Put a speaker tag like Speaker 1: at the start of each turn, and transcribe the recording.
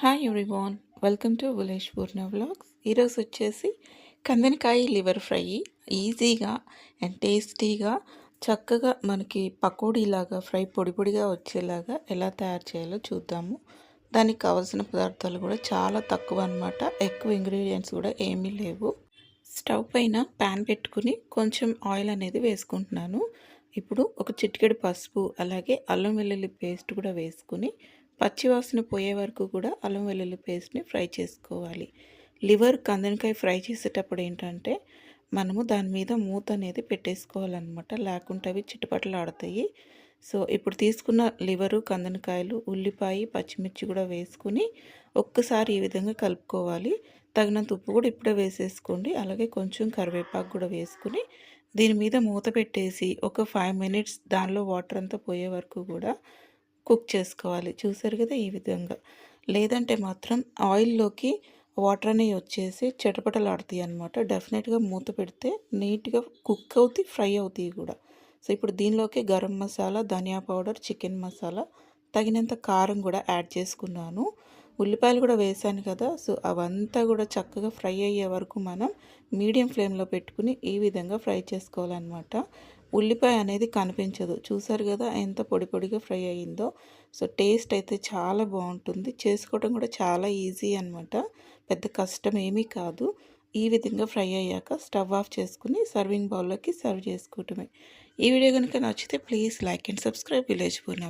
Speaker 1: Hi everyone welcome to village Purna vlogs ఈరోజు వచ్చేసి కందనకాయ లివర్ ఫ్రై. ఈజీగా అండ్ టేస్టీగా చక్కగా మనకి పకోడీలాగా ఫ్రై పొడి పొడిగా వచ్చేలాగా ఎలా తయారు చేయాలో చూద్దాము. దానికి కావాల్సిన పదార్థాలు కూడా చాలా తక్కువ అనమాట ఎక్కువ ఇంగ్రీడియంట్స్ కూడా ఏమీ లేవు. స్టవ్ పైన ప్యాన్ పెట్టుకుని కొంచెం ఆయిల్ అనేది వేసుకుంటున్నాను. ఇప్పుడు ఒక చిటికెడు పసుపు అలాగే అల్లం వెల్లుల్లి పేస్ట్ కూడా వేసుకుని పచ్చివాసన పోయే వరకు కూడా అల్లం వెల్లుల్లి పేస్ట్ని ఫ్రై చేసుకోవాలి. లివర్ కందనకాయ ఫ్రై చేసేటప్పుడు ఏంటంటే మనము దాని మీద మూత అనేది పెట్టేసుకోవాలన్నమాట. లేకుంటే అవి చిట్టుపట్లు ఆడతాయి. సో ఇప్పుడు తీసుకున్న లివరు కందనకాయలు ఉల్లిపాయ పచ్చిమిర్చి కూడా వేసుకుని ఒక్కసారి ఈ విధంగా కలుపుకోవాలి. తగినంత ఉప్పు కూడా ఇప్పుడే వేసేసుకోండి. అలాగే కొంచెం కరివేపాకు కూడా వేసుకుని దీని మీద మూత పెట్టేసి ఒక ఫైవ్ మినిట్స్ దానిలో వాటర్ అంతా పోయే వరకు కూడా కుక్ చేసుకోవాలి. చూసారు కదా ఈ విధంగా. లేదంటే మాత్రం ఆయిల్లోకి వాటర్ అనేవి వచ్చేసి చెటపటలాడుతాయి అనమాట డెఫినెట్గా మూత పెడితే నీట్గా కుక్ అవుతాయి ఫ్రై అవుతాయి కూడా. సో ఇప్పుడు దీనిలోకి గరం మసాలా ధనియా పౌడర్ చికెన్ మసాలా తగినంత కారం కూడా యాడ్ చేసుకున్నాను. ఉల్లిపాయలు కూడా వేసాను కదా సో అవంతా కూడా చక్కగా ఫ్రై అయ్యే వరకు మనం మీడియం ఫ్లేమ్లో పెట్టుకుని ఈ విధంగా ఫ్రై చేసుకోవాలన్నమాట. ఉల్లిపాయ అనేది కనిపించదు. చూసారు కదా ఎంత పొడి పొడిగా ఫ్రై అయ్యిందో సో టేస్ట్ అయితే చాలా బాగుంటుంది. చేసుకోవడం కూడా చాలా ఈజీ అనమాట పెద్ద కష్టం ఏమీ కాదు. ఈ విధంగా ఫ్రై అయ్యాక స్టవ్ ఆఫ్ చేసుకుని సర్వింగ్ బౌల్లోకి సర్వ్ చేసుకోవటమే. ఈ వీడియో కనుక నచ్చితే please like and subscribe village Purna